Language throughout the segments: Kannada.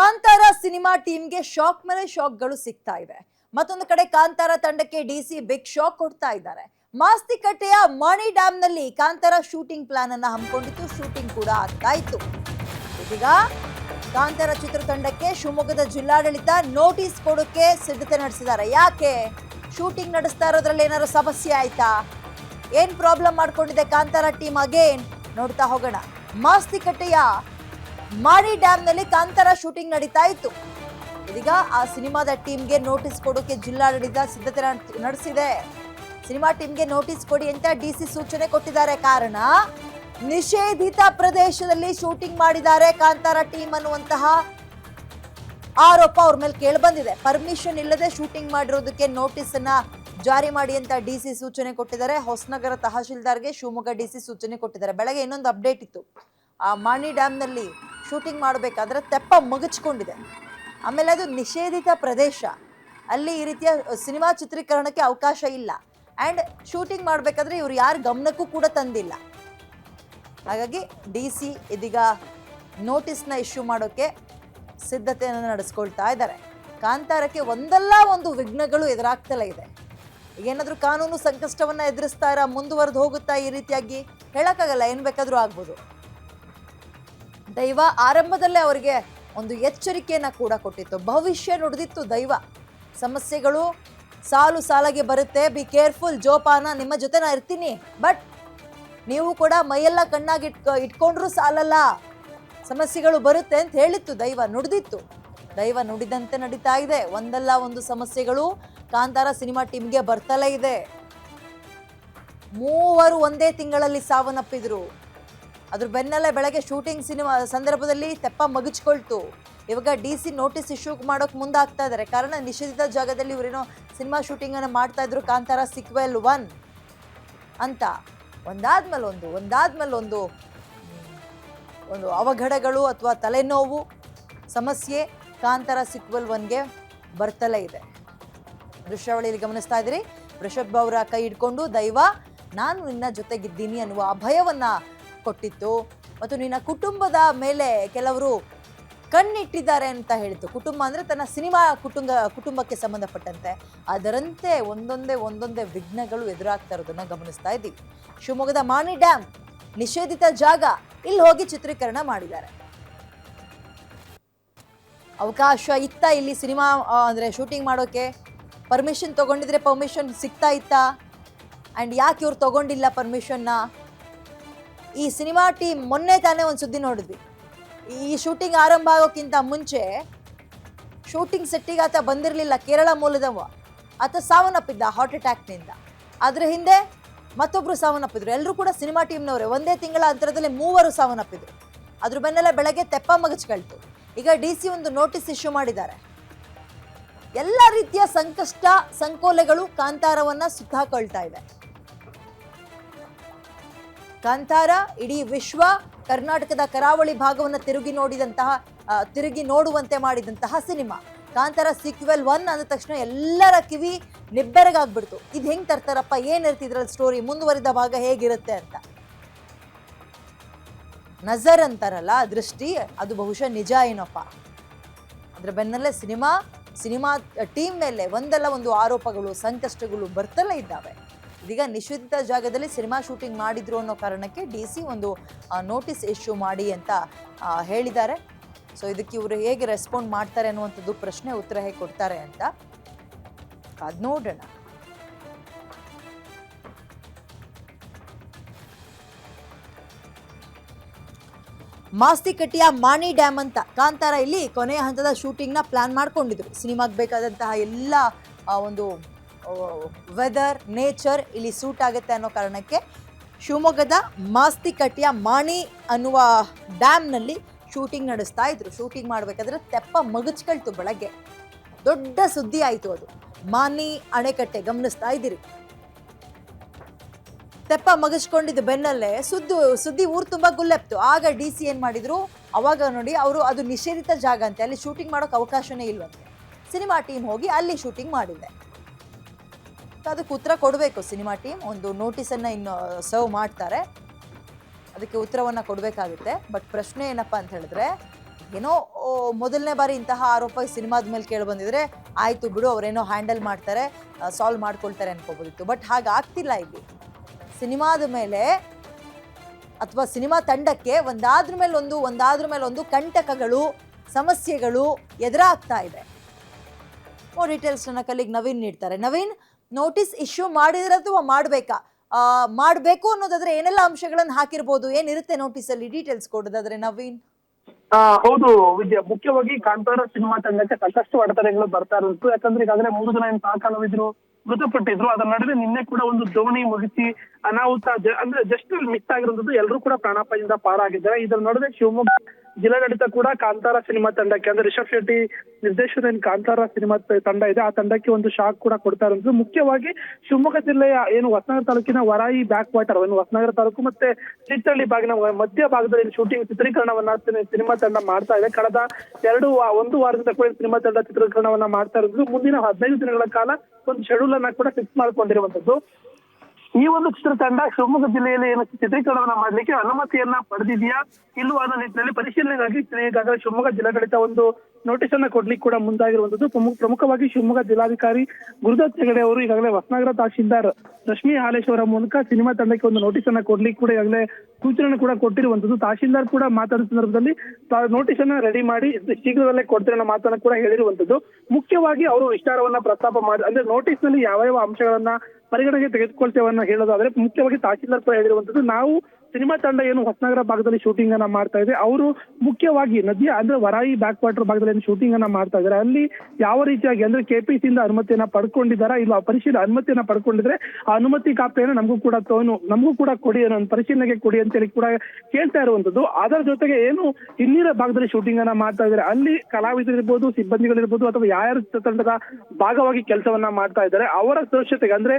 ಕಾಂತಾರ ಸಿನಿಮಾ ಟೀಮ್ಗೆ ಶಾಕ್ ಮೇಲೆ ಶಾಕ್ಗಳು ಸಿಗ್ತಾ ಇದೆ ಮತ್ತೊಂದು ಕಡೆ ಕಾಂತಾರ ತಂಡಕ್ಕೆ ಡಿಸಿ ಬಿಗ್ ಶಾಕ್ ಕೊಡ್ತಾ ಇದ್ದಾರೆ. ಮಾಸ್ತಿಕಟ್ಟೆಯ ಮಣಿ ಡ್ಯಾಮ್ನಲ್ಲಿ ಕಾಂತಾರ ಶೂಟಿಂಗ್ ಪ್ಲಾನ್ ಅನ್ನ ಹಮ್ಮಿಕೊಂಡಿತ್ತು. ಶೂಟಿಂಗ್ ಕೂಡ ಆಗ್ತಾ ಇತ್ತು. ಇದೀಗ ಕಾಂತಾರ ಚಿತ್ರತಂಡಕ್ಕೆ ಶಿವಮೊಗ್ಗದ ಜಿಲ್ಲಾಡಳಿತ ನೋಟಿಸ್ ಕೊಡೋಕೆ ಸಿದ್ಧತೆ ನಡೆಸಿದ್ದಾರೆ. ಯಾಕೆ? ಶೂಟಿಂಗ್ ನಡೆಸ್ತಾ ಇರೋದ್ರಲ್ಲಿ ಏನಾದ್ರು ಸಮಸ್ಯೆ ಆಯ್ತಾ? ಏನ್ ಪ್ರಾಬ್ಲಮ್ ಮಾಡ್ಕೊಂಡಿದೆ ಕಾಂತಾರ ಟೀಮ್ ಅಗೇನ್? ನೋಡ್ತಾ ಹೋಗೋಣ. ಮಾಸ್ತಿಕಟ್ಟೆಯ ಮಾಣಿ ಡ್ಯಾಮ್ನಲ್ಲಿ ಕಾಂತಾರ ಶೂಟಿಂಗ್ ನಡೀತಾ ಇತ್ತು. ಇದೀಗ ಆ ಸಿನಿಮಾದ ಟೀಮ್ಗೆ ನೋಟಿಸ್ ಕೊಡೋಕೆ ಜಿಲ್ಲಾಡಳಿತ ಸಿದ್ಧತೆ ನಡೆಸಿದೆ. ಸಿನಿಮಾ ಟೀಮ್ಗೆ ನೋಟಿಸ್ ಕೊಡಿ ಅಂತ ಡಿಸಿ ಸೂಚನೆ ಕೊಟ್ಟಿದ್ದಾರೆ. ಕಾರಣ, ನಿಷೇಧಿತ ಪ್ರದೇಶದಲ್ಲಿ ಶೂಟಿಂಗ್ ಮಾಡಿದ್ದಾರೆ ಕಾಂತಾರ ಟೀಮ್ ಅನ್ನುವಂತಹ ಆರೋಪ ಅವ್ರ ಮೇಲೆ ಕೇಳಿ ಬಂದಿದೆ ಪರ್ಮಿಷನ್ ಇಲ್ಲದೆ ಶೂಟಿಂಗ್ ಮಾಡಿರೋದಕ್ಕೆ ನೋಟಿಸ್ ಅನ್ನ ಜಾರಿ ಮಾಡಿ ಅಂತ ಡಿಸಿ ಸೂಚನೆ ಕೊಟ್ಟಿದ್ದಾರೆ. ಹೊಸನಗರ ತಹಶೀಲ್ದಾರ್ಗೆ ಶಿವಮೊಗ್ಗ ಡಿಸಿ ಸೂಚನೆ ಕೊಟ್ಟಿದ್ದಾರೆ. ಬೆಳಗ್ಗೆ ಇನ್ನೊಂದು ಅಪ್ಡೇಟ್ ಇತ್ತು. ಆ ಮಾಣಿ ಡ್ಯಾಮ್ನಲ್ಲಿ ಶೂಟಿಂಗ್ ಮಾಡಬೇಕಾದ್ರೆ ತೆಪ್ಪ ಮಗಚ್ಕೊಂಡಿದೆ. ಆಮೇಲೆ ಅದು ನಿಷೇಧಿತ ಪ್ರದೇಶ. ಅಲ್ಲಿ ಈ ರೀತಿಯ ಸಿನಿಮಾ ಚಿತ್ರೀಕರಣಕ್ಕೆ ಅವಕಾಶ ಇಲ್ಲ. ಆ್ಯಂಡ್ ಶೂಟಿಂಗ್ ಮಾಡಬೇಕಾದ್ರೆ ಇವರು ಯಾರ ಗಮನಕ್ಕೂ ಕೂಡ ತಂದಿಲ್ಲ. ಹಾಗಾಗಿ ಡಿ ಸಿ ಇದೀಗ ನೋಟಿಸ್ನ ಇಶ್ಯೂ ಮಾಡೋಕ್ಕೆ ಸಿದ್ಧತೆಯನ್ನು ನಡೆಸ್ಕೊಳ್ತಾ ಇದ್ದಾರೆ. ಕಾಂತಾರಕ್ಕೆ ಒಂದಲ್ಲ ಒಂದು ವಿಘ್ನಗಳು ಎದುರಾಗ್ತಲೇ ಇದೆ. ಏನಾದರೂ ಕಾನೂನು ಸಂಕಷ್ಟವನ್ನ ಎದುರಿಸ್ತಾರ ಮುಂದುವರೆದು ಹೋಗುತ್ತಾ ಈ ರೀತಿಯಾಗಿ ಹೇಳೋಕ್ಕಾಗಲ್ಲ, ಏನು ಬೇಕಾದರೂ ಆಗ್ಬೋದು. ದೈವ ಆರಂಭದಲ್ಲೇ ಅವರಿಗೆ ಒಂದು ಎಚ್ಚರಿಕೆಯನ್ನು ಕೂಡ ಕೊಟ್ಟಿತ್ತು. ಭವಿಷ್ಯ ನುಡಿದಿತ್ತು ದೈವ. ಸಮಸ್ಯೆಗಳು ಸಾಲು ಸಾಲಾಗಿ ಬರುತ್ತೆ. ಬಿ ಕೇರ್ಫುಲ್ ಜೋಪಾನ, ನಿಮ್ಮ ಜೊತೆ ನಾ ಇರ್ತೀನಿ. ಬಟ್ ನೀವು ಕೂಡ ಮೈಯೆಲ್ಲ ಕಣ್ಣಾಗಿ ಇಟ್ಕೊ ಇಟ್ಕೊಂಡ್ರೂ ಸಾಲಲ್ಲ. ಸಮಸ್ಯೆಗಳು ಬರುತ್ತೆ ಅಂತ ಹೇಳಿತ್ತು ದೈವ, ನುಡಿದಿತ್ತು. ದೈವ ನುಡಿದಂತೆ ನಡೀತಾ ಇದೆ. ಒಂದಲ್ಲ ಒಂದು ಸಮಸ್ಯೆಗಳು ಕಾಂತಾರ ಸಿನಿಮಾ ಟೀಮ್ಗೆ ಬರ್ತಲೇ ಇದೆ. ಮೂವರು ಒಂದೇ ತಿಂಗಳಲ್ಲಿ ಸಾವನ್ನಪ್ಪಿದ್ರು. ಅದ್ರ ಬೆನ್ನಲ್ಲೇ ಬೆಳಗ್ಗೆ ಶೂಟಿಂಗ್ ಸಿನಿಮಾ ಸಂದರ್ಭದಲ್ಲಿ ತೆಪ್ಪ ಮಗಚ್ಕೊಳ್ತು. ಇವಾಗ ಡಿ ಸಿ ನೋಟಿಸ್ ಇಶ್ಯೂ ಮಾಡೋಕೆ ಮುಂದಾಗ್ತಾ ಇದ್ದಾರೆ ಕಾರಣ ನಿಷೇಧಿತ ಜಾಗದಲ್ಲಿ ಇವರೇನೋ ಸಿನಿಮಾ ಶೂಟಿಂಗನ್ನು ಮಾಡ್ತಾ ಇದ್ರು. ಕಾಂತಾರ ಸಿಕ್ವೆಲ್ ಒನ್ ಅಂತ. ಒಂದಾದ್ಮೇಲೆ ಒಂದು ಒಂದಾದ್ಮೇಲೆ ಒಂದು ಒಂದು ಅವಘಡಗಳು ಅಥವಾ ತಲೆನೋವು ಸಮಸ್ಯೆ ಕಾಂತಾರ ಸಿಕ್ವೆಲ್ ಒನ್ಗೆ ಬರ್ತಲೇ ಇದೆ. ದೃಶ್ಯಾವಳಿಯಲ್ಲಿ ಗಮನಿಸ್ತಾ ಇದ್ದೀರಿ ವೃಷಭ್ ಅವರ ಕೈ ಹಿಡ್ಕೊಂಡು ದೈವ, ನಾನು ನಿನ್ನ ಜೊತೆಗಿದ್ದೀನಿ ಅನ್ನುವ ಅಭಯವನ್ನ ಕೊಟ್ಟಿತ್ತು ಮತ್ತು ನಿನ್ನ ಕುಟುಂಬದ ಮೇಲೆ ಕೆಲವರು ಕಣ್ಣಿಟ್ಟಿದ್ದಾರೆ ಅಂತ ಹೇಳಿತು ಕುಟುಂಬ ಅಂದ್ರೆ ತನ್ನ ಸಿನಿಮಾ ಕುಟುಂಬ, ಕುಟುಂಬಕ್ಕೆ ಸಂಬಂಧಪಟ್ಟಂತೆ. ಅದರಂತೆ ಒಂದೊಂದೇ ಒಂದೊಂದೇ ವಿಘ್ನಗಳು ಎದುರಾಗ್ತಾ ಇರೋದನ್ನ ಗಮನಿಸ್ತಾ ಇದ್ದೀವಿ. ಶಿವಮೊಗ್ಗದ ಮಾನಿ ಡ್ಯಾಮ್ ನಿಷೇಧಿತ ಜಾಗ, ಇಲ್ಲಿ ಹೋಗಿ ಚಿತ್ರೀಕರಣ ಮಾಡಿದ್ದಾರೆ. ಅವಕಾಶ ಇತ್ತ ಇಲ್ಲಿ ಸಿನಿಮಾ ಅಂದರೆ ಶೂಟಿಂಗ್ ಮಾಡೋಕೆ? ಪರ್ಮಿಷನ್ ತಗೊಂಡಿದ್ರೆ ಪರ್ಮಿಷನ್ ಸಿಗ್ತಾ ಇತ್ತಾ? ಆ್ಯಂಡ್ ಯಾಕೆ ಇವ್ರು ತಗೊಂಡಿಲ್ಲ ಪರ್ಮಿಷನ್ನ ಈ ಸಿನಿಮಾ ಟೀಮ್ ಮೊನ್ನೆ ತಾನೇ ಒಂದು ಸುದ್ದಿ ನೋಡಿದ್ವಿ. ಈ ಶೂಟಿಂಗ್ ಆರಂಭ ಆಗೋಕ್ಕಿಂತ ಮುಂಚೆ ಶೂಟಿಂಗ್ ಸೆಟ್ಟಿಗೆ ಆತ ಬಂದಿರಲಿಲ್ಲ ಕೇರಳ ಮೂಲದವ. ಆತ ಸಾವನ್ನಪ್ಪಿದ್ದ ಹಾರ್ಟ್ ಅಟ್ಯಾಕ್ನಿಂದ ಅದರ ಹಿಂದೆ ಮತ್ತೊಬ್ಬರು ಸಾವನ್ನಪ್ಪಿದ್ರು. ಎಲ್ಲರೂ ಕೂಡ ಸಿನಿಮಾ ಟೀಮ್ನವರೇ. ಒಂದೇ ತಿಂಗಳ ಅಂತರದಲ್ಲಿ ಮೂವರು ಸಾವನ್ನಪ್ಪಿದ್ರು. ಅದ್ರ ಬೆನ್ನಲ್ಲೇ ಬೆಳಗ್ಗೆ ತೆಪ್ಪ ಮಗಚ್ಕೊಳ್ತು. ಈಗ ಡಿ ಸಿ ಒಂದು ನೋಟಿಸ್ ಇಶ್ಯೂ ಮಾಡಿದ್ದಾರೆ. ಎಲ್ಲ ರೀತಿಯ ಸಂಕಷ್ಟ, ಸಂಕೋಲೆಗಳು, ಕಾಂತಾರವನ್ನು ಸುತ್ತಾಕೊಳ್ತಾ ಇದೆ ಕಾಂತಾರ, ಇಡೀ ವಿಶ್ವ ಕರ್ನಾಟಕದ ಕರಾವಳಿ ಭಾಗವನ್ನು ತಿರುಗಿ ನೋಡಿದಂತಹ ತಿರುಗಿ ನೋಡುವಂತೆ ಮಾಡಿದಂತಹ ಸಿನಿಮಾ. ಕಾಂತಾರ ಸೀಕ್ವೆಲ್ ಒನ್ ಅಂದ ತಕ್ಷಣ ಎಲ್ಲರ ಕಿವಿ ನಿಬ್ಬೆರಗಾಗ್ಬಿಡ್ತು. ಇದು ಹೆಂಗ್ ತರ್ತಾರಪ್ಪ? ಏನಿರ್ತಿ ಇದ್ರಲ್ಲಿ ಸ್ಟೋರಿ ಮುಂದುವರಿದ ಭಾಗ ಹೇಗಿರುತ್ತೆ ಅಂತ. ನಜರ್ ಅಂತಾರಲ್ಲ ದೃಷ್ಟಿ, ಅದು ಬಹುಶಃ ನಿಜ ಏನಪ್ಪ? ಅದ್ರ ಬೆನ್ನಲ್ಲೇ ಸಿನಿಮಾ ಸಿನಿಮಾ ಟೀಮ್ ಮೇಲೆ ಒಂದಲ್ಲ ಒಂದು ಆರೋಪಗಳು, ಸಂಕಷ್ಟಗಳು ಬರ್ತಲ್ಲ ಇದ್ದಾವೆ. ಇದೀಗ ನಿಷೇಧಿತ ಜಾಗದಲ್ಲಿ ಸಿನಿಮಾ ಶೂಟಿಂಗ್ ಮಾಡಿದ್ರು ಅನ್ನೋ ಕಾರಣಕ್ಕೆ ಡಿ ಸಿ ಒಂದು ನೋಟಿಸ್ ಇಶ್ಯೂ ಮಾಡಿ ಅಂತ ಹೇಳಿದ್ದಾರೆ. ಸೊ ಇದಕ್ಕೆ ಇವರು ಹೇಗೆ ರೆಸ್ಪಾಂಡ್ ಮಾಡ್ತಾರೆ ಅನ್ನುವಂಥದ್ದು ಪ್ರಶ್ನೆ ಉತ್ತರ ಹೇಗೆ ಕೊಡ್ತಾರೆ ಅಂತ ಅದ್ ನೋಡೋಣ. ಮಾಸ್ತಿಕಟ್ಟಿಯ ಮಾಣಿ ಡ್ಯಾಮ್ ಅಂತ ಕಾಂತಾರ ಇಲ್ಲಿ ಕೊನೆಯ ಹಂತದ ಶೂಟಿಂಗ್ನ ಪ್ಲಾನ್ ಮಾಡ್ಕೊಂಡಿದ್ರು. ಸಿನಿಮಾಗೆ ಬೇಕಾದಂತಹ ಎಲ್ಲ ಒಂದು ವೆದರ್, ನೇಚರ್ ಇಲ್ಲಿ ಸೂಟ್ ಆಗುತ್ತೆ ಅನ್ನೋ ಕಾರಣಕ್ಕೆ ಶಿವಮೊಗ್ಗದ ಮಾಸ್ತಿಕಟ್ಟಿಯ ಮಾಣಿ ಅನ್ನುವ ಡ್ಯಾಮ್ನಲ್ಲಿ ಶೂಟಿಂಗ್ ನಡೆಸ್ತಾ ಇದ್ರು. ಶೂಟಿಂಗ್ ಮಾಡಬೇಕಾದ್ರೆ ತೆಪ್ಪ ಮಗಚ್ಕೊಳ್ತು ಬೆಳಗ್ಗೆ. ದೊಡ್ಡ ಸುದ್ದಿ ಆಯಿತು ಅದು. ಮಾನಿ ಅಣೆಕಟ್ಟೆ ಗಮನಿಸ್ತಾ ಇದ್ದೀರಿ. ತೆಪ್ಪ ಮಗಚ್ಕೊಂಡಿದ್ದ ಬೆನ್ನಲ್ಲೇ ಸುದ್ದು, ಸುದ್ದಿ ಊರು ತುಂಬ ಗುಲ್ಲೆಪ್ತು ಆಗ ಡಿ ಸಿ ಏನು ಮಾಡಿದ್ರು? ಅವಾಗ ನೋಡಿ ಅವರು ಅದು ನಿಷೇಧಿತ ಜಾಗ ಅಂತೆ. ಅಲ್ಲಿ ಶೂಟಿಂಗ್ ಮಾಡೋಕೆ ಅವಕಾಶನೇ ಇಲ್ವಂತೆ. ಸಿನಿಮಾ ಟೀಮ್ ಹೋಗಿ ಅಲ್ಲಿ ಶೂಟಿಂಗ್ ಮಾಡಿದೆ. ಸೊ ಅದಕ್ಕೆ ಉತ್ತರ ಕೊಡಬೇಕು ಸಿನಿಮಾ ಟೀಮ್. ಒಂದು ನೋಟಿಸನ್ನು ಇನ್ನು ಸರ್ವ್ ಮಾಡ್ತಾರೆ. ಅದಕ್ಕೆ ಉತ್ತರವನ್ನು ಕೊಡಬೇಕಾಗುತ್ತೆ. ಬಟ್ ಪ್ರಶ್ನೆ ಏನಪ್ಪ ಅಂತ ಹೇಳಿದ್ರೆ, ಏನೋ ಮೊದಲನೇ ಬಾರಿ ಇಂತಹ ಆರೋಪ ಸಿನಿಮಾದ ಮೇಲೆ ಕೇಳಿ ಬಂದಿದ್ರೆ, ಆಯಿತು ಬಿಡು, ಅವರೇನೋ ಹ್ಯಾಂಡಲ್ ಮಾಡ್ತಾರೆ ಸಾಲ್ವ್ ಮಾಡ್ಕೊಳ್ತಾರೆ ಅನ್ಕೋಬೋದಿತ್ತು. ಬಟ್ ಹಾಗಾಗ್ತಿಲ್ಲ ಇಲ್ಲಿ. ಸಿನಿಮಾದ ಮೇಲೆ, ಅಥವಾ ಸಿನಿಮಾ ತಂಡಕ್ಕೆ ಒಂದಾದ್ರ ಮೇಲೆ ಒಂದು, ಒಂದಾದ್ರ ಮೇಲೆ ಒಂದು ಕಂಟಕಗಳು, ಸಮಸ್ಯೆಗಳು ಎದುರಾಗ್ತಾ ಇದೆ. ನನ್ನ ಕಲ್ಲಿಗೆ ನವೀನ್ ನೀಡ್ತಾರೆ. ನವೀನ್ ನೋಟಿಸ್ ಇಶ್ಯೂ ಮಾಡಿದ್ರೆ ಅಥವಾ ಮಾಡಬೇಕಾ ಮಾಡಬೇಕು ಅನ್ನೋದಾದ್ರೆ ಏನೆಲ್ಲ ಅಂಶಗಳನ್ನು ಹಾಕಿರ್ಬೋದು? ಏನಿರುತ್ತೆ ನೋಟಿಸ್ ಅಲ್ಲಿ ಡೀಟೇಲ್ಸ್ ಕೊಡೋದಾದ್ರೆ ನವೀನ್? ಹೌದು, ವಿದ್ಯ, ಮುಖ್ಯವಾಗಿ ಕಾಂತಾರ ಸಿನಿಮಾ ತಂಡಕ್ಕೆ ಸಾಕಷ್ಟು ಅಡೆತಡೆಗಳು ಬರ್ತಾ ಇರುತ್ತೆ ಯಾಕಂದ್ರೆ ಈಗಾಗಲೇ ಮೂರು ಜನ ಏನು ಸಹಕಲಾವಿದ್ರು ಮೃತಪಟ್ಟಿದ್ರು, ಅದರ ನಡುವೆ ನಿನ್ನೆ ಕೂಡ ಒಂದು ದೋಣಿ ಮುಗಿಸಿ ಅನಾಹುತ ಅಂದ್ರೆ ಜಸ್ಟ್ ಮಿಸ್ ಆಗಿರುವಂತದ್ದು ಎಲ್ಲರೂ ಕೂಡ ಪ್ರಾಣಾಪಾಯದಿಂದ ಪಾರಾಗಿದ್ದಾರೆ. ಇದರ ನಡುವೆ ಶಿವಮೊಗ್ಗ ಜಿಲ್ಲಾಡಳಿತ ಕೂಡ ಕಾಂತಾರ ಸಿನಿಮಾ ತಂಡಕ್ಕೆ, ಅಂದ್ರೆ ರಿಷಬ್ ಶೆಟ್ಟಿ ನಿರ್ದೇಶನದ ಕಾಂತಾರ ಸಿನಿಮಾ ತಂಡ ಇದೆ. ಆ ತಂಡಕ್ಕೆ ಒಂದು ಶಾಕ್ ಕೂಡ ಕೊಡ್ತಾ ಇರೋದು ಮುಖ್ಯವಾಗಿ ಶಿವಮೊಗ್ಗ ಜಿಲ್ಲೆಯ ಏನು ಹೊಸನಗರ ತಾಲೂಕಿನ ವರಾಯಿ ಬ್ಯಾಕ್ ವಾಟರ್, ಏನು ಹೊಸನಗರ ತಾಲೂಕು ಮತ್ತೆ ಚಿತ್ತಳ್ಳಿ ಭಾಗಿನ ಮಧ್ಯ ಭಾಗದಲ್ಲಿ ಶೂಟಿಂಗ್ ಚಿತ್ರೀಕರಣವನ್ನ ಸಿನಿ- ಸಿನಿಮಾ ತಂಡ ಮಾಡ್ತಾ ಇದೆ. ಕಳೆದ ಎರಡು ಒಂದು ವಾರದಿಂದ ಕೂಡ ಸಿನಿಮಾ ತಂಡ ಚಿತ್ರೀಕರಣವನ್ನ ಮಾಡ್ತಾ ಇರೋದು. ಮುಂದಿನ ಹದಿನೈದು ದಿನಗಳ ಕಾಲ ಒಂದು ಶೆಡ್ಯೂಲ್ ಅನ್ನ ಕೂಡ ಫಿಕ್ಸ್ ಮಾಡ್ಕೊಂಡಿರುವಂತದ್ದು. ಈ ಒಂದು ಚಿತ್ರತಂಡ ಶಿವಮೊಗ್ಗ ಜಿಲ್ಲೆಯಲ್ಲಿ ಏನು ಚಿತ್ರೀಕರಣವನ್ನ ಮಾಡ್ಲಿಕ್ಕೆ ಅನುಮತಿಯನ್ನ ಪಡೆದಿದೆಯಾ? ಇಲ್ಲವಾದ ನಿಟ್ಟಿನಲ್ಲಿ ಪರಿಶೀಲನೆಗಾಗಿ ಈಗಾಗಲೇ ಶಿವಮೊಗ್ಗ ಜಿಲ್ಲಾಡಳಿತ ಒಂದು ನೋಟಿಸ್ ಅನ್ನ ಕೊಡ್ಲಿಕ್ಕೆ ಕೂಡ ಮುಂದಾಗಿರುವಂತದ್ದು ಪ್ರಮುಖ ಪ್ರಮುಖವಾಗಿ ಶಿವಮೊಗ್ಗ ಜಿಲ್ಲಾಧಿಕಾರಿ ಗುರುದತ್ ಹೆಗಡೆ ಅವರು ಈಗಾಗಲೇ ಹೊಸನಗರ ತಹಶೀಲ್ದಾರ್ ರಶ್ಮಿ ಹಾಲೇಶ್ ಅವರ ಮೂಲಕ ಸಿನಿಮಾ ತಂಡಕ್ಕೆ ಒಂದು ನೋಟಿಸ್ ಅನ್ನ ಕೊಡ್ಲಿಕ್ಕೆ ಕೂಡ ಈಗಾಗಲೇ ಸೂಚನೆ ಕೂಡ ಕೊಟ್ಟಿರುವಂತದ್ದು ತಹಶೀಲ್ದಾರ್ ಕೂಡ ಮಾತಾಡಿದ ಸಂದರ್ಭದಲ್ಲಿ ನೋಟಿಸ್ ಅನ್ನ ರೆಡಿ ಮಾಡಿ ಶೀಘ್ರದಲ್ಲೇ ಕೊಡ್ತೇನೆ ಅನ್ನೋ ಮಾತನ್ನ ಕೂಡ ಹೇಳಿರುವಂತದ್ದು ಮುಖ್ಯವಾಗಿ ಅವರು ವಿಚಾರವನ್ನ ಪ್ರಸ್ತಾಪ ಮಾಡಿ, ಅಂದ್ರೆ ನೋಟಿಸ್ನಲ್ಲಿ ಯಾವ ಯಾವ ಅಂಶಗಳನ್ನ ಪರಿಗಣನೆಗೆ ತೆಗೆದುಕೊಳ್ತೇವೆ ಅನ್ನೋ ಹೇಳೋದಾದ್ರೆ ಮುಖ್ಯವಾಗಿ ತಹಶೀಲ್ದಾರ್ ಕೂಡ ಹೇಳಿರುವಂತದ್ದು ನಾವು ಸಿನಿಮಾ ತಂಡ ಏನು ಹೊಸನಗರ ಭಾಗದಲ್ಲಿ ಶೂಟಿಂಗ್ ಅನ್ನ ಮಾಡ್ತಾ ಇದೆ. ಅವರು ಮುಖ್ಯವಾಗಿ ನದಿಯ, ಅಂದ್ರೆ ವರಾಯಿ ಬ್ಯಾಕ್ ವಾಟರ್ ಭಾಗದಲ್ಲಿ ಶೂಟಿಂಗ್ ಅನ್ನ ಮಾಡ್ತಾ ಇದ್ದಾರೆ. ಅಲ್ಲಿ ಯಾವ ರೀತಿಯಾಗಿ, ಅಂದ್ರೆ ಕೆಪಿಸಿ ಇಂದ ಅನುಮತಿಯನ್ನ ಪಡ್ಕೊಂಡಿದಾರಾ ಇಲ್ಲ ಪರಿಶೀಲನೆ ಅನುಮತಿಯನ್ನ ಪಡ್ಕೊಂಡಿದ್ರೆ ಆ ಅನುಮತಿ ಕಾಪಿಯನ್ನು ನಮಗೂ ಕೂಡ ತೋನು, ನಮಗೂ ಕೂಡ ಕೊಡಿ ಅನ್ನೋ ಪರಿಶೀಲನೆಗೆ ಕೊಡಿ ಅಂತ ಹೇಳಿ ಕೂಡ ಕೇಳ್ತಾ ಇರುವಂತದ್ದು. ಅದರ ಜೊತೆಗೆ ಏನು ಇನ್ನಿರ ಭಾಗದಲ್ಲಿ ಶೂಟಿಂಗ್ ಅನ್ನ ಮಾಡ್ತಾ ಇದ್ದಾರೆ. ಅಲ್ಲಿ ಕಲಾವಿದರಿರ್ಬೋದು, ಸಿಬ್ಬಂದಿಗಳಿರ್ಬೋದು, ಅಥವಾ ಯಾರು ತಂಡದ ಭಾಗವಾಗಿ ಕೆಲಸವನ್ನ ಮಾಡ್ತಾ ಇದ್ದಾರೆ, ಅವರ ಸುರಕ್ಷತೆಗೆ ಅಂದ್ರೆ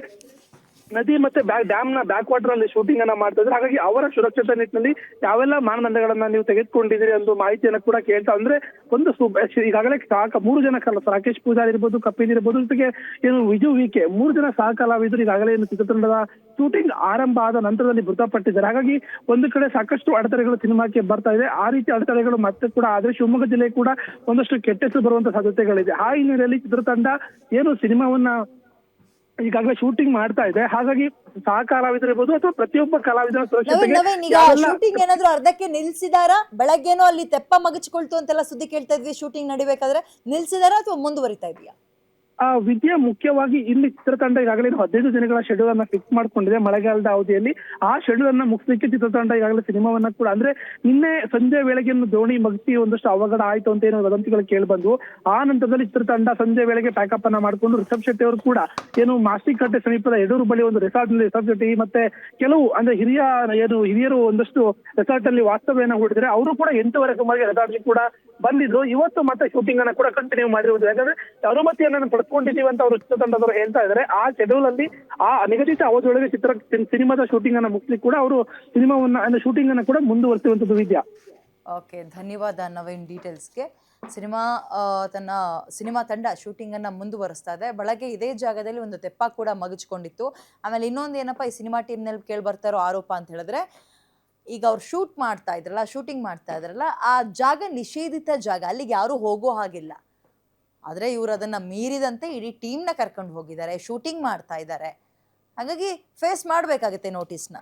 ನದಿ ಮತ್ತೆ ಡ್ಯಾಮ್ನ ಬ್ಯಾಕ್ ವಾಟರ್ ಅಲ್ಲಿ ಶೂಟಿಂಗ್ ಅನ್ನ ಮಾಡ್ತಾ ಇದ್ದಾರೆ ಹಾಗಾಗಿ ಅವರ ಸುರಕ್ಷತೆ ನಿಟ್ಟಿನಲ್ಲಿ ಯಾವೆಲ್ಲ ಮಾನದಂಡಗಳನ್ನ ನೀವು ತೆಗೆದುಕೊಂಡಿದ್ದೀರಿ ಅಂತ ಮಾಹಿತಿಯನ್ನು ಕೂಡ ಕೇಳ್ತಾ ಅಂದ್ರೆ ಒಂದು ಈಗಾಗಲೇ ಸಾಕ, ಮೂರು ಜನ ಕಲ ರಾಕೇಶ್ ಪೂಜಾರಿ ಇರ್ಬೋದು, ಕಪಿಲ್ ಇರ್ಬೋದು, ಜೊತೆಗೆ ಏನು ವಿಜು ವಿಕೆ ಮೂರು ಜನ ಸಹ ಕಲಾವಿದರು ಈಗಾಗಲೇ ಏನು ಚಿತ್ರತಂಡದ ಶೂಟಿಂಗ್ ಆರಂಭ ಆದ ನಂತರದಲ್ಲಿ ಮೃತಪಟ್ಟಿದ್ದಾರೆ. ಹಾಗಾಗಿ ಒಂದು ಕಡೆ ಸಾಕಷ್ಟು ಅಡೆತಡೆಗಳು ಸಿನಿಮಾಕ್ಕೆ ಬರ್ತಾ ಇದೆ. ಆ ರೀತಿ ಅಡೆತಡೆಗಳು ಮತ್ತೆ ಕೂಡ ಆದ್ರೆ ಶಿವಮೊಗ್ಗ ಜಿಲ್ಲೆ ಕೂಡ ಒಂದಷ್ಟು ಕೆಟ್ಟ ಹೆಸರು ಬರುವಂತ ಸಾಧ್ಯತೆಗಳಿದೆ. ಆ ಹಿನ್ನೆಲೆಯಲ್ಲಿ ಚಿತ್ರತಂಡ ಏನು ಸಿನಿಮಾವನ್ನ ಈಗಾಗಲೇ ಶೂಟಿಂಗ್ ಮಾಡ್ತಾ ಇದೆ. ಹಾಗಾಗಿ ಸಹ ಕಲಾವಿದರಿರ್ಬೋದು ಅಥವಾ ಪ್ರತಿಯೊಬ್ಬ ಕಲಾವಿದರ ಶೂಟಿಂಗ್ ಏನಾದ್ರು ಅರ್ಧಕ್ಕೆ ನಿಲ್ಸಿದಾರಾ? ಬೆಳಗ್ಗೆನೋ ಅಲ್ಲಿ ತೆಪ್ಪ ಮಗಚ್ಕೊಳ್ತು ಅಂತೆಲ್ಲ ಸುದ್ದಿ ಕೇಳ್ತಾ ಇದ್ವಿ ಶೂಟಿಂಗ್ ನಡಿಬೇಕಾದ್ರೆ ನಿಲ್ಸಿದಾರಾ ಅಥವಾ ಮುಂದುವರಿತಾ ಇದೆಯಾ? ಆ ವಿದ್ಯೆ ಮುಖ್ಯವಾಗಿ ಇಲ್ಲಿ ಚಿತ್ರತಂಡ ಈಗಾಗಲೇ ಹದಿನೈದು ದಿನಗಳ ಶೆಡ್ಯೂಲ್ ಅನ್ನ ಫಿಕ್ಸ್ ಮಾಡ್ಕೊಂಡಿದೆ. ಮಳೆಗಾಲದ ಅವಧಿಯಲ್ಲಿ ಆ ಶೆಡ್ಯೂಲ್ ಅನ್ನ ಮುಗಿಸಲಿಕ್ಕೆ ಚಿತ್ರತಂಡ ಈಗಾಗಲೇ ಸಿನಿಮಾವನ್ನ ಕೂಡ ಅಂದ್ರೆ ನಿನ್ನೆ ಸಂಜೆ ವೇಳೆಗೆ ದೋಣಿ ಮಗಿಸಿ ಒಂದಷ್ಟು ಅವಘಡ ಆಯ್ತು ಅಂತ ಏನೋ ವದಂತಿಗಳು ಕೇಳಿ ಬಂದ್ವು. ಆ ನಂತರದಲ್ಲಿ ಚಿತ್ರತಂಡ ಸಂಜೆ ವೇಳೆಗೆ ಪ್ಯಾಕಪ್ ಅನ್ನ ಮಾಡಿಕೊಂಡು ರಿಷಬ್ ಶೆಟ್ಟಿ ಅವರು ಕೂಡ ಏನು ಮಾಸ್ತಿಕಟ್ಟೆ ಸಮೀಪದ ಯಡೂರು ಬಳಿ ಒಂದು ರೆಸಾರ್ಟ್ನಲ್ಲಿ ರಿಷಬ್ ಶೆಟ್ಟಿ ಮತ್ತೆ ಕೆಲವು ಅಂದ್ರೆ ಹಿರಿಯ ಏನು ಹಿರಿಯರು ಒಂದಷ್ಟು ರೆಸಾರ್ಟ್ ಅಲ್ಲಿ ವಾಸ್ತವ್ಯನ ಹೂಡಿದ್ರೆ ಅವರು ಕೂಡ ಎಂಟೂವರೆ ಸುಮಾರಿಗೆ ರೆಸಾರ್ಟ್ ಕೂಡ ಬಂದಿದ್ರು. ಇವತ್ತು ಮತ್ತೆ ಶೂಟಿಂಗ್ ಅನ್ನ ಕೂಡ ಕಂಟಿನ್ಯೂ ಮಾಡಿರುವುದು. ಯಾಕಂದ್ರೆ ಅನುಮತಿಯನ್ನ ಪಡ್ಕೊಂಡಿದ್ದೀವಿ ಅಂತ ಅವರು ಚಿತ್ರತಂಡದವರು ಹೇಳ್ತಾ ಇದ್ದಾರೆ ಆ ಶೆಡ್ಯೂಲ್ ಅಲ್ಲಿ ಆ ನಿಗದಿತ ಅವಧಿಯೊಳಗೆ ಚಿತ್ರ ಸಿನಿಮಾದ ಶೂಟಿಂಗ್ ಅನ್ನ ಮುಗಿಸ್ಲಿಕ್ಕೆ ಕೂಡ ಅವರು ಸಿನಿಮಾವನ್ನ ಶೂಟಿಂಗ್ ಅನ್ನ ಕೂಡ ಮುಂದುವರಿಸುವಂತದ್ದು ವಿದ್ಯಾ. ಓಕೆ ಧನ್ಯವಾದ ನವೀನ್ ಡೀಟೇಲ್ಸ್ಗೆ ಸಿನಿಮಾ ಆ, ತನ್ನ ಸಿನಿಮಾ ತಂಡ ಶೂಟಿಂಗನ್ನು ಮುಂದುವರಿಸ್ತಾ ಇದೆ. ಬೆಳಗ್ಗೆ ಇದೇ ಜಾಗದಲ್ಲಿ ಒಂದು ತೆಪ್ಪ ಕೂಡ ಮಗಚ್ಕೊಂಡಿತ್ತು. ಆಮೇಲೆ ಇನ್ನೊಂದು ಏನಪ್ಪ ಈ ಸಿನಿಮಾ ಟೀಮ್ನಲ್ಲಿ ಕೇಳಿ ಬರ್ತಾರೋ ಆರೋಪ ಅಂತ ಹೇಳಿದ್ರೆ ಈಗ ಅವ್ರು ಶೂಟ್ ಮಾಡ್ತಾ ಇದ್ರಲ್ಲ ಶೂಟಿಂಗ್ ಮಾಡ್ತಾ ಇದ್ರಲ್ಲ ಆ ಜಾಗ ನಿಷೇಧಿತ ಜಾಗ ಅಲ್ಲಿಗೆ ಯಾರು ಹೋಗೋ ಹಾಗಿಲ್ಲ. ಆದರೆ ಇವರು ಅದನ್ನು ಮೀರಿದಂತೆ ಇಡೀ ಟೀಮ್ನ ಕರ್ಕೊಂಡು ಹೋಗಿದ್ದಾರೆ ಶೂಟಿಂಗ್ ಮಾಡ್ತಾ ಇದ್ದಾರೆ. ಹಾಗಾಗಿ ಫೇಸ್ ಮಾಡಬೇಕಾಗುತ್ತೆ ನೋಟಿಸ್ನ